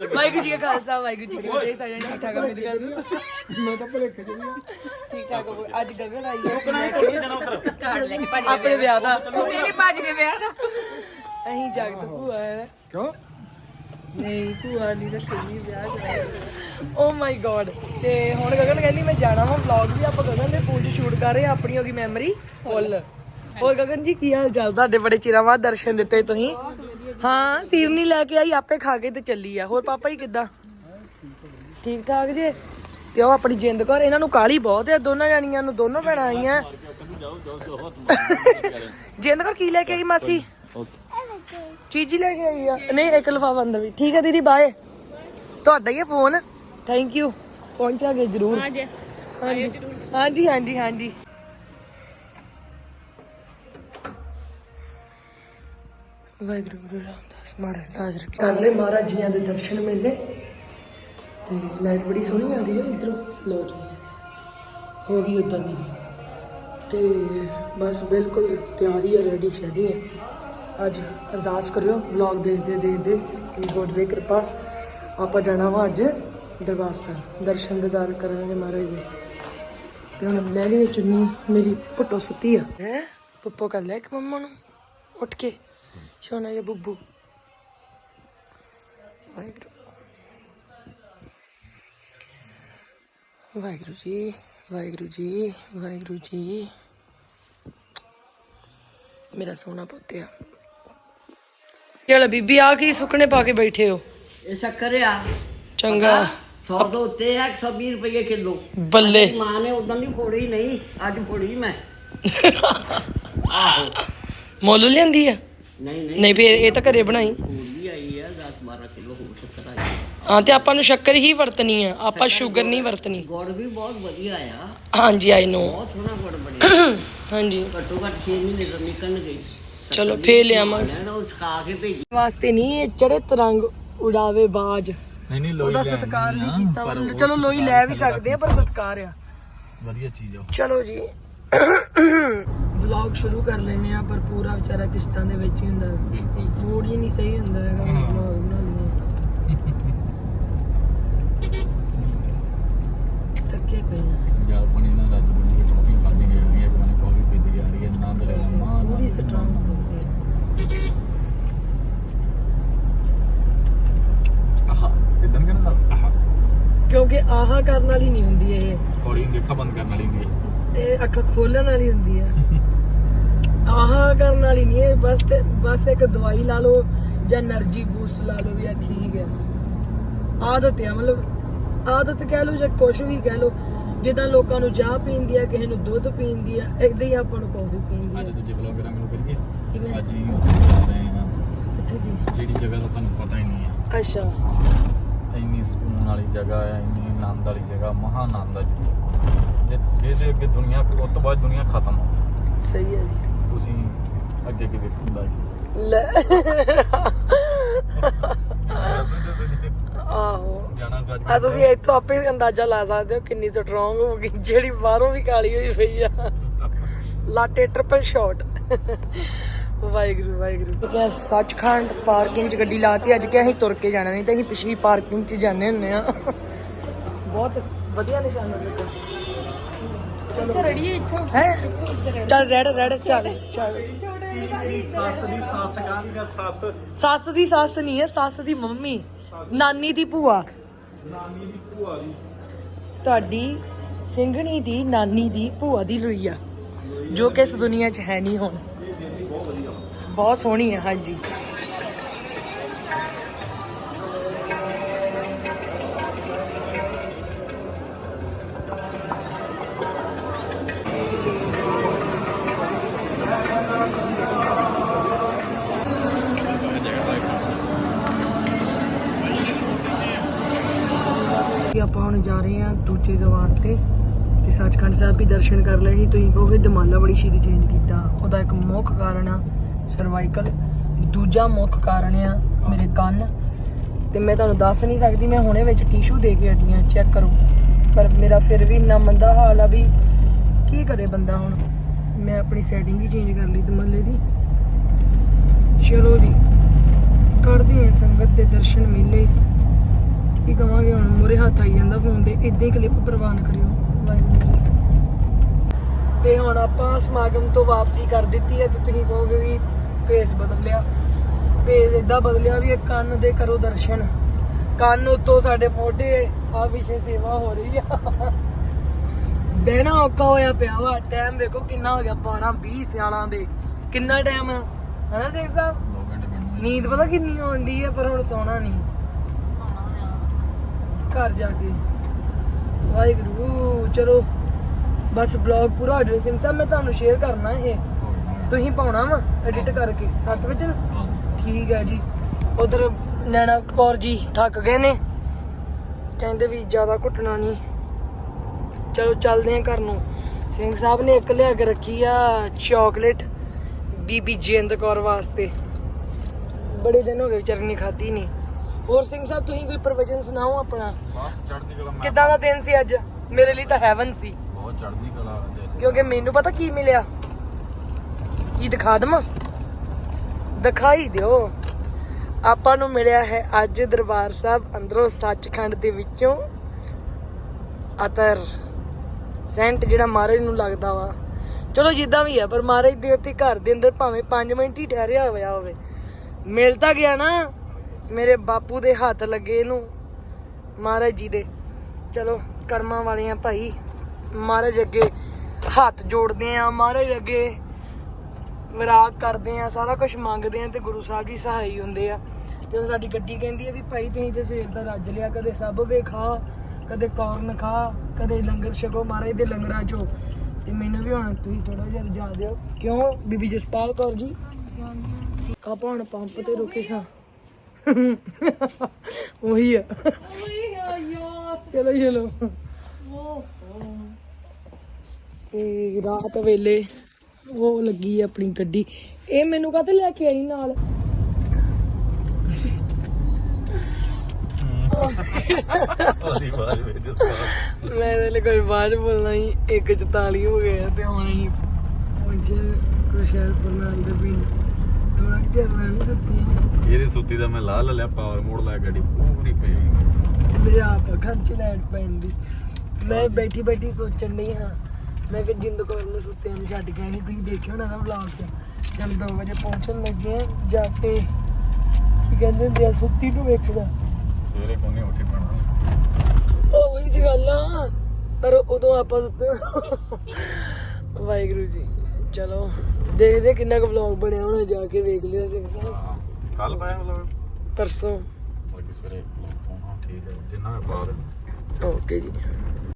ਵਾਹਿਗੁਰੂ ਜੀ ਕਾ ਖਾਲਸਾ ਵਾਹਿਗੁਰੂ ਜੀ ਕੀ ਫਤਿਹ ਸਾਰਿਆਂ ਨੂੰ ਠੀਕ ਠਾਕ ਉਮੀਦ ਕਰਦੇ ਹਾਂ। ਮੈਂ ਤਾਂ ਭਲੇਖੇ ਚ ਨਹੀਂ। ਠੀਕ ਠਾਕ ਹੋ ਅੱਜ ਗਗਨ ਆਈ ਹੈ ਕਾਰਡ ਲੈ ਕੇ ਭਾਜੀ ਆਪਣੇ ਵਿਆਹ ਦਾ। ਮੇਰੇ ਭਾਜੀ ਦੇ ਵਿਆਹ ਦਾ। ਅਹੀਂ ਜਗਤ ਭੂਆ ਹੈ। ਕਿਉਂ? ਨਹੀਂ ਭੂਆ ਨਹੀਂ ਰੱਖੀ ਵਿਆਹ ਕਰਾਇਆ ਓ ਮਾਈ ਗॉड ਤੇ ਹੁਣ ਗਗਨ ਕਹਿੰਦੀ ਮੈਂ ਜਾਣਾ ਵਾ ਵਲੌਗ ਵੀ ਆਪਾਂ ਗਗਨ ਦੇ ਫੋਨ 'ਚ ਸ਼ੂਟ ਕਰ ਰਹੇ ਹਾਂ ਆਪਣੀ ਹੋ ਗਈ ਮੈਮਰੀ ਫੁੱਲ ਹੋਰ ਗਗਨ ਜੀ ਕੀ ਹਾਲ ਚਾਲ? ਤੁਹਾਡੇ ਬੜੇ ਚਿਰਾਂ ਬਾਅਦ ਦਰਸ਼ਨ ਦਿੱਤੇ ਤੁਸੀਂ? ਹਾਂ ਸੀਰਨੀ ਲੈ ਕੇ ਆਈ ਆਪੇ ਖਾ ਕੇ ਤੇ ਚੱਲੀ ਆ। ਹੋਰ ਪਾਪਾ ਜੀ ਕਿੱਦਾਂ? ਠੀਕ ਠਾਕ ਜੀ? ਤੇ ਉਹ ਆਪਣੀ ਜਿੰਦ ਕੌਰ ਇਹਨਾਂ ਨੂੰ ਕਾਲੀ ਬਹੁਤ ਹੈ ਦੋਨਾਂ ਜਾਣੀਆਂ ਨੂੰ ਦੋਨੋਂ ਭੈਣਾਂ ਆਈਆਂ। ਜਿੰਦ ਕੌਰ ਕੀ ਲੈ ਕੇ ਆਈ ਮਾਸੀ? ਚੀਜ਼ੀ ਲੈ ਕੇ ਆਈ ਆ। ਨਹੀਂ ਇੱਕ ਲਫਾਫਾ ਅੰਦਰ ਵੀ। ਠੀਕ ਹੈ ਦੀਦੀ ਬਾਏ ਤੁਹਾਡਾ ਹੀ ਹੈ ਫੋਨ ਥੈਂਕ ਯੂ ਪਹੁੰਚਾਂਗੇ ਜ਼ਰੂਰ। ਹਾਂਜੀ ਹਾਂਜੀ ਹਾਂਜੀ ਹਾਂਜੀ। ਵਾਹਿਗੁਰੂ ਗੁਰੂ ਰਾਮਦਾਸ ਮਹਾਰਾਜ ਹਾਜ਼ਰ ਕਰ ਲੈ ਮਹਾਰਾਜ ਜੀਆਂ ਦੇ ਦਰਸ਼ਨ ਮੇਲੇ। ਤੇ ਲਾਈਟ ਬੜੀ ਸੋਹਣੀ ਆ ਰਹੀ ਹੈ ਇਧਰੋਂ। ਲਓ ਜੀ ਹੋ ਗਈ ਉਦਾਂ ਦੀ। ਤੇ ਬਸ ਬਿਲਕੁਲ ਤਿਆਰੀ ਹੈ ਰੈਡੀ ਸ਼ੈਡੀ ਹੈ। ਅੱਜ ਅਰਦਾਸ ਕਰਿਓ ਵਲੌਗ ਦੇਖਦੇ ਦੇਖਦੇ ਕਿ ਗੋਡ ਦੀ ਕਿਰਪਾ। ਆਪਾਂ ਜਾਣਾ ਵਾ ਅੱਜ ਦਰਬਾਰ ਸਾਹਿਬ। ਦਰਸ਼ਨ ਦਿਦਾਰ ਕਰਾਂਗੇ ਮਹਾਰਾਜ ਦੇ ਤੇ ਹੁਣ ਲੈ ਲਈ ਚੁੰਨੀ। ਮੇਰੀ ਪੁੱਟੋ ਸੁੱਤੀ ਆ। ਹੈ? ਪੁੱਪੋ ਕਰ ਲੈ ਕਿ ਮੰਮਾ ਨੂੰ। ਉੱਠ ਕੇ। ਸੋਨਾ ਜਿਹਾ ਬੁੱਬੂ ਵਾਹਿਗੁਰੂ ਵਾਹਿਗੁਰੂ ਜੀ ਵਾਹਿਗੁਰੂ ਜੀ ਵਾਹਿਗੁਰੂ ਜੀ ਮੇਰਾ ਸੋਨਾ ਪੁੱਤਿਆ ਚਲ ਬੀਬੀ ਆ ਕੀ ਸੁੱਕਣੇ ਪਾ ਕੇ ਬੈਠੇ ਹੋ? ਇਹ ਸ਼ੱਕਰ ਆ। ਚੰਗਾ। 100 ਤੋਂ ਉੱਤੇ ਹੈ 120 ਰੁਪਏ ਕਿਲੋ। ਬੱਲੇ। ਮਾਂ ਨੇ ਉਦੋਂ ਦੀ ਫੋੜੀ ਨਹੀਂ ਅੱਜ ਫੋੜੀ ਮੈਂ। ਆਹੋ। ਮੁੱਲ ਲੈਂਦੀ ਆ? ਨਹੀਂ ਨਹੀਂ ਨਹੀਂ ਫੇਰ ਇਹ ਤਾਂ ਘਰੇ ਬਣਾਈ। ਆਈ ਹੈ 10 12 ਕਿਲੋ ਹੋਰ ਸ਼ੱਕਰ ਆਈ ਹਾਂ ਤੇ ਆਪਾਂ ਨੂੰ ਸ਼ੱਕਰ ਹੀ ਵਰਤਣੀ ਆ ਆਪਾਂ ਸ਼ੂਗਰ ਨਹੀਂ ਵਰਤਣੀ। ਗੁੜ ਵੀ ਬਹੁਤ ਵਧੀਆ ਆ। ਹਾਂਜੀ ਆਈ ਨੋ ਬਹੁਤ ਸੋਹਣਾ ਗੁੜ ਬਣਿਆ। ਹਾਂਜੀ। ਘੱਟੋ ਘੱਟ 6 ਮਹੀਨੇ ਤਾਂ ਨਿਕਲਣਗੇ ਚਲੋ ਫੇਰ ਲਿਆਵਾਂ। ਲੈਣਾ ਉਹ ਸੁਕਾ ਕੇ ਭੇਜੀ। ਵਾਸਤੇ ਨਹੀਂ ਇਹ ਚੜੇ ਤਰੰਗ ਉਡਾਵੇ ਬਾਜ। ਨਹੀਂ ਨਹੀਂ ਲੋਈ ਉਹਦਾ ਸਤਿਕਾਰ ਨਹੀਂ ਕੀਤਾ ਵਾ। ਚਲੋ ਲੋਈ ਲੈ ਵੀ ਸਕਦੇ ਆ ਪਰ ਸਤਿਕਾਰ ਆ। ਵਧੀਆ ਚੀਜ਼ ਆ ਚਲੋ ਜੀ। ਵਲੌਗ ਸ਼ੁਰੂ ਕਰ ਲੈਨੇ ਆ ਪਰ ਪੂਰਾ ਵਿਚਾਰਾ ਕਿਸ਼ਤਾਂ ਦੇ ਵਿੱਚ ਹੀ ਹੁੰਦਾ। ਬਿਲਕੁਲ ਮੂਡ ਹੀ ਨਹੀਂ ਸਹੀ ਹੁੰਦਾ ਹੈਗਾ ਵਲੌਗ ਬਣਾ ਲਈਏ ਥੱਕੇ ਪਏ ਆ। ਜਲ ਪਾਣੀ ਨਾਲ ਰੱਜ ਬੁੱਢੀ ਵਿੱਚ ਰੋਟੀ ਖਾਂਦੀ ਗਈ ਹੋਈ ਹੈ ਬਣੇ ਕਾਫੀ ਪੀਂਦੀ ਜਾ ਰਹੀ ਹੈ ਆਨੰਦ ਲੈ ਮਾਂ ਪੂਰੀ ਸਟਰੋਂਗ ਹੋ ਗਈ ਆਹਾ ਇਦਾਂ ਕਹਿੰਦਾ ਆਹਾ ਕਿਉਂਕਿ ਆਹਾ ਕਰਨ ਵਾਲੀ ਨਹੀਂ ਹੁੰਦੀ ਇਹ। ਕੋੜੀ ਨੂੰ ਦੇਖਾ ਬੰਦ ਕਰਨ ਵਾਲੀ ਹੁੰਦੀ ਹੈ। ਇਹ ਅੱਖ ਖੋਲਣ ਵਾਲੀ ਹੁੰਦੀ ਹੈ ਆਹ ਕਰਨ ਵਾਲੀ ਨਹੀਂ ਇਹ ਬਸ ਬਸ ਇੱਕ ਦਵਾਈ ਲਾ ਲਓ ਜਾਂ એનર્ਜੀ ਬੂਸਟ ਲਾ ਲਓ ਵੀ ਠੀਕ ਹੈ ਆਦਤ ਹੈ ਮਤਲਬ ਆਦਤ ਕਹਿ ਲਓ ਜਾਂ ਕੁਝ ਵੀ ਕਹਿ ਲਓ ਜਿੱਦਾਂ ਲੋਕਾਂ ਨੂੰ ਚਾਹ ਪੀਣ ਆ ਕਿਸੇ ਨੂੰ ਦੁੱਧ ਪੀਣ ਆ ਇਦਾਂ ਹੀ ਆਪਾਂ ਨੂੰ ਕਾਫੀ ਪੀਣ ਆ। ਅੱਜ ਦੂਜੇ ਬਲੌਗਰਾਂ ਨੂੰ ਕਰੀਏ ਅੱਛਾ। ਇੰਨੀ ਸਕੂਨ ਵਾਲੀ ਜਗ੍ਹਾ ਹੈ ਇੰਨੀ ਆਨੰਦ ਵਾਲੀ ਜਗ੍ਹਾ ਮਹਾਨ ਆਨੰਦ ਜਿਹਦੇ ਅੱਗੇ ਦੁਨੀਆ ਉਸ ਤੋਂ ਬਾਅਦ ਦੁਨੀਆ ਖਤਮ ਹੋ ਸਹੀ ਹੈ ਜੀ। ਤੁਸੀਂ ਅੱਗੇ ਅੱਗੇ ਵੇਖੂਗਾ ਲੈ। ਆਹੋ। ਜਾਣਾ ਸੱਚ ਆ ਤੁਸੀਂ ਇੱਥੋਂ ਆਪੇ ਅੰਦਾਜ਼ਾ ਲਾ ਸਕਦੇ ਹੋ ਕਿੰਨੀ ਸਟਰੋਂਗ ਹੋ ਗਈ ਜਿਹੜੀ ਬਾਹਰੋਂ ਵੀ ਕਾਲੀ ਹੋਈ ਪਈ ਆ। ਲਾਟੇ ਟ੍ਰਿਪਲ ਸ਼ਾਟ ਵਾਹਿਗੁਰੂ ਵਾਹਿਗੁਰੂ। ਕਿ ਸੱਚਖੰਡ ਪਾਰਕਿੰਗ 'ਚ ਗੱਡੀ ਲਾਤੀ ਅੱਜ ਕਿ ਅਸੀਂ ਤੁਰ ਕੇ ਜਾਣਾ ਨਹੀਂ ਤਾਂ ਅਸੀਂ ਪਿਛਲੀ ਪਾਰਕਿੰਗ 'ਚ ਜਾਂਦੇ ਹੁੰਦੇ ਆ ਬਹੁਤ ਵਧੀਆ ਨਿਸ਼ਾਨ ਲੱਗਦਾ। ਚਲੋ ਰੜੀਏ ਇੱਥੋਂ। ਹੈ? ਚੱਲ ਰੈਡ ਰੈਡ ਚੱਲ ਚੱਲ। ਸੱਸ ਦੀ ਸੱਸ ਕਾਹਦੀ ਦਾ ਸੱਸ? ਸੱਸ ਦੀ ਸੱਸ ਨਹੀਂ ਹੈ ਸੱਸ ਦੀ ਮੰਮੀ। ਨਾਨੀ ਦੀ ਭੂਆ। ਨਾਨੀ ਦੀ ਭੂਆ ਦੀ। ਤੁਹਾਡੀ ਸਿੰਘਣੀ ਦੀ ਨਾਨੀ ਦੀ ਭੂਆ ਦੀ ਲੋਈ ਆ ਜੋ ਕਿ ਇਸ ਦੁਨੀਆ 'ਚ ਹੈ ਨਹੀਂ ਹੁਣ। ਬਹੁਤ ਸੋਹਣੀ ਹੈ ਹਾਂਜੀ। ਆਪਾਂ ਹੁਣ ਜਾ ਰਹੇ ਹਾਂ ਦੂਜੇ ਦੀਵਾਨ ਤੇ ਤੇ ਸੱਚਖੰਡ ਸਾਹਿਬ ਵੀ ਦਰਸ਼ਨ ਕਰ ਲਏ ਸੀ। ਤੁਸੀਂ ਕਹੋਗੇ ਦਮਾਲਾ ਬੜੀ ਛੇਤੀ ਚੇਂਜ ਕੀਤਾ। ਉਹਦਾ ਇੱਕ ਮੁੱਖ ਕਾਰਨ ਆ ਸਰਵਾਈਕਲ ਦੂਜਾ ਮੁੱਖ ਕਾਰਨ ਆ ਮੇਰੇ ਕੰਨ। ਤੇ ਮੈਂ ਤੁਹਾਨੂੰ ਦੱਸ ਨਹੀਂ ਸਕਦੀ, ਮੈਂ ਹੁਣੇ ਵਿੱਚ ਟਿਸ਼ੂ ਦੇ ਕੇ ਹਟੀ ਚੈੱਕ ਕਰੋ। ਪਰ ਮੇਰਾ ਫਿਰ ਵੀ ਇੰਨਾ ਮੰਦਾ ਹਾਲ ਆ ਵੀ ਕੀ ਕਰੇ ਬੰਦਾ ਹੁਣ? ਮੈਂ ਆਪਣੀ ਸੈਟਿੰਗ ਹੀ ਚੇਂਜ ਕਰ ਲਈ ਦਮਾਲੇ ਦੀ। ਚਲੋ ਜੀ, ਕਰਦੇ ਹਾਂ ਸੰਗਤ ਦੇ ਦਰਸ਼ਨ ਮੇਲੇ। ਕੀ ਕਵਾਂਗੇ ਹੁਣ? ਮੋਰੇ ਹੱਥ ਆਈ ਜਾਂਦਾ ਫੋਨ ਦੇ ਇਦਾਂ ਹੀ ਕਲਿੱਪ ਪ੍ਰਵਾਨ ਕਰਿਓ। ਵਾਹਿਗੁਰੂ। ਤੇ ਹੁਣ ਆਪਾਂ ਸਮਾਗਮ ਤੋਂ ਵਾਪਸੀ ਕਰ ਦਿੱਤੀ ਹੈ ਤੇ ਤੁਸੀਂ ਕਹੋਗੇ ਵੀ ਭੇਸ ਬਦਲ ਲਿਆ ਭੇਸ ਇਦਾਂ ਬਦਲਿਆ ਵੀ ਇਹ ਕੰਨ ਦੇ ਕਰੋ ਦਰਸ਼ਨ। ਕੰਨ ਉੱਤੋਂ ਸਾਡੇ ਮੋਢੇ ਆ ਵਿਸ਼ੇ ਸੇਵਾ ਹੋ ਰਹੀ ਆ। ਬਹਿਣਾ ਔਖਾ ਹੋਇਆ ਪਿਆ ਵਾ। ਟਾਈਮ ਵੇਖੋ ਕਿੰਨਾ ਹੋ ਗਿਆ। 12 20 ਸਿਆਲਾਂ ਦੇ। ਕਿੰਨਾ ਟਾਈਮ ਹੈ ਹਨਾ ਸਿੰਘ ਸਾਹਿਬ? 2 ਘੰਟੇ ਬਣਨੇ ਨੀਂਦ ਪਤਾ ਕਿੰਨੀ ਆਉਂਦੀ ਹੈ ਪਰ ਹੁਣ ਸੌਣਾ ਨਹੀਂ। ਘਰ ਜਾ ਕੇ। ਵਾਹਿਗੁਰੂ, ਚਲੋ। ਬਸ ਬਲੌਗ ਪੂਰਾ ਹੋ ਜਾਵੇ ਸਿੰਘ ਸਾਹਿਬ ਮੈਂ ਤੁਹਾਨੂੰ ਸ਼ੇਅਰ ਕਰਨਾ ਇਹ। ਤੁਸੀਂ ਪਾਉਣਾ ਵਾ ਐਡਿਟ ਕਰਕੇ, ਸੱਤ ਵਿੱਚ ਠੀਕ ਹੈ ਜੀ। ਉਧਰ ਨੈਣਾ ਕੌਰ ਜੀ ਥੱਕ ਗਏ ਨੇ। ਕਹਿੰਦੇ ਵੀ ਜ਼ਿਆਦਾ ਘੁੱਟਣਾ ਨਹੀਂ। ਚਲੋ ਚੱਲਦੇ ਆਂ ਘਰ ਨੂੰ। ਸਿੰਘ ਸਾਹਿਬ ਨੇ ਇੱਕ ਲਿਆ ਕੇ ਰੱਖੀ ਆ ਚਾਕਲੇਟ ਬੀਬੀ ਜਿੰਦ ਕੌਰ ਵਾਸਤੇ। ਬੜੇ ਦਿਨ ਹੋ ਗਏ ਵਿਚਾਰੀ ਨੇ ਖਾਧੀ ਨਹੀਂ। ਹੋਰ ਸਿੰਘ ਸਾਹਿਬ ਤੁਸੀਂ ਕੋਈ ਪ੍ਰਵਚਨ ਸੁਣਾਓ ਆਪਣਾ? ਬਸ ਚੜ੍ਹਦੀ ਕਲਾ ਮੈਂ ਕਿੱਦਾਂ ਦਾ ਦਿਨ ਸੀ ਅੱਜ? ਮੇਰੇ ਲਈ ਤਾਂ ਹੈਵਨ ਸੀ। ਬਹੁਤ ਚੜ੍ਹਦੀ ਕਲਾ ਅੱਜ ਕਿਉਂਕਿ ਮੈਨੂੰ ਪਤਾ ਕੀ ਮਿਲਿਆ? ਕੀ ਦਿਖਾ ਦਵਾਂ? ਦਿਖਾਈ ਦਿਓ। ਆਪਾਂ ਨੂੰ ਮਿਲਿਆ ਹੈ ਅੱਜ ਦਰਬਾਰ ਸਾਹਿਬ ਅੰਦਰੋਂ ਸੱਚਖੰਡ ਦੇ ਵਿੱਚੋਂ ਅਤਰ। ਸੈਂਟ ਜਿਹੜਾ ਮਹਾਰਾਜ ਨੂੰ ਲੱਗਦਾ ਵਾ। ਚਲੋ ਜਿੱਦਾਂ ਵੀ ਹੈ ਪਰ ਮਹਾਰਾਜ ਦੇ ਉੱਤੇ ਘਰ ਦੇ ਅੰਦਰ ਭਾਵੇਂ 5 ਮਿੰਟ ਹੀ ਠਹਿਰਿਆ ਹੋਇਆ ਹੋਵੇ। ਮਿਲ ਤਾਂ ਗਿਆ ਨਾ। ਮੇਰੇ ਬਾਪੂ ਦੇ ਹੱਥ ਲੱਗੇ ਇਹਨੂੰ। ਮਹਾਰਾਜ ਜੀ ਦੇ। ਚਲੋ ਕਰਮਾਂ ਵਾਲੇ ਆ ਭਾਈ ਮਹਾਰਾਜ ਅੱਗੇ ਹੱਥ ਜੋੜਦੇ ਆ ਮਹਾਰਾਜ ਅੱਗੇ ਵਿਰਾਗ ਕਰਦੇ ਆ ਸਾਰਾ ਕੁਝ ਮੰਗਦੇ ਆ ਤੇ ਗੁਰੂ ਸਾਹਿਬ ਜੀ ਸਹਾਈ ਹੁੰਦੇ ਆ। ਤੇ ਹੁਣ ਸਾਡੀ ਗੱਡੀ ਕਹਿੰਦੀ ਆ ਵੀ ਭਾਈ ਤੁਸੀਂ ਤੇ ਸਵੇਰ ਦਾ ਰੱਜ ਲਿਆ ਕਦੇ ਸਭ ਵੇ ਖਾ ਕਦੇ ਕੌਰਨ ਖਾ ਕਦੇ ਲੰਗਰ ਛਕੋ ਮਹਾਰਾਜ ਦੇ ਲੰਗਰਾਂ ਚੋਂ। ਤੇ ਮੈਨੂੰ ਵੀ ਹੁਣ ਤੁਸੀਂ ਥੋੜਾ ਜਿਹਾ ਰਜਾ ਦਿਓ। ਕਿਉਂ? ਬੀਬੀ ਜਸਪਾਲ ਕੌਰ ਜੀ? ਆਪਾਂ ਹੁਣ ਪੰਪ ਤੇ ਰੁਕੇ ਸਾਂ। ਉਹੀ ਆ। ਚਲੋ ਚਲੋ। ਤੇ ਰਾਤ ਵੇਲੇ ਉਹ ਲੱਗੀ ਆ ਆਪਣੀ ਗੱਡੀ। ਇਹ ਮੈਨੂੰ ਕਾਹਤੇ ਲੈ ਕੇ ਆਈ ਨਾਲ? ਮੈਂ ਇਹਦੇ ਲਈ ਕੋਈ ਬਾਅਦ 'ਚ ਬੋਲਣਾ ਹੀ 144 ਹੋ ਗਏ ਆ ਤੇ ਹੁਣ ਅਸੀਂ ਪਹੁੰਚੇ ਕੁਸ਼ਲਪੁਰ ਨਾਲ ਅੰਦਰ ਵੀ ਥੋੜਾ ਮੈਂ ਵੀ ਸੁੱਤੀ ਇਹਦੇ ਸੁੱਤੀ ਦਾ ਮੈਂ ਲਾ ਲਿਆ ਪਾਵਰ ਮੋੜ ਲਾ ਗੱਡੀ ਪੂਰੀ ਪਈ ਮੇਰੇ ਆਪ ਅੱਖਾਂ 'ਚ ਪੈਣ ਦੀ। ਮੈਂ ਬੈਠੀ ਬੈਠੀ ਸੋਚਣ ਨਹੀਂ ਹਾਂ ਮੈਂ ਕਿ ਜਿੰਦ ਕੌਰ ਨੂੰ ਸੁੱਤੇ ਨੂੰ ਛੱਡ ਕੇ ਆਈ ਤੁਸੀਂ ਦੇਖਿਓ ਨਾ ਵਲੌਗ 'ਚ। ਜਦ 2 ਵਜੇ ਪਹੁੰਚਣ ਲੱਗੇ ਆ ਜਾ ਕੇ ਕੀ ਕਹਿੰਦੇ ਹੁੰਦੇ ਆ ਸੁੱਤੀ ਨੂੰ ਵੇਖਣਾ। ਸਵੇਰੇ ਕੋਨੇ ਉੱਠੀ ਪੜਨਾ ਉਹ ਵੀ ਦੀ ਗੱਲ ਆ ਪਰ ਉਦੋਂ ਆਪਾਂ ਸੁੱਤੇ ਵਾਹਿਗੁਰੂ ਜੀ। ਚਲੋ ਦੇਖਦੇ ਕਿੰਨਾ ਕੁ ਵਲੌਗ ਬਣਿਆ ਹੋਣਾ ਜਾ ਕੇ ਵੇਖ ਲਿਓ ਸਿੰਘ ਸਾਹਿਬ ਕੱਲ ਪਾਇਆ ਮਤਲਬ ਪਰਸੋਂ। ਬਾਕੀ ਸਵੇਰੇ ਪਾਉਣਾ ਠੀਕ ਹੈ ਜਿੰਨਾ ਮੈਂ ਪਾ ਓਕੇ ਜੀ।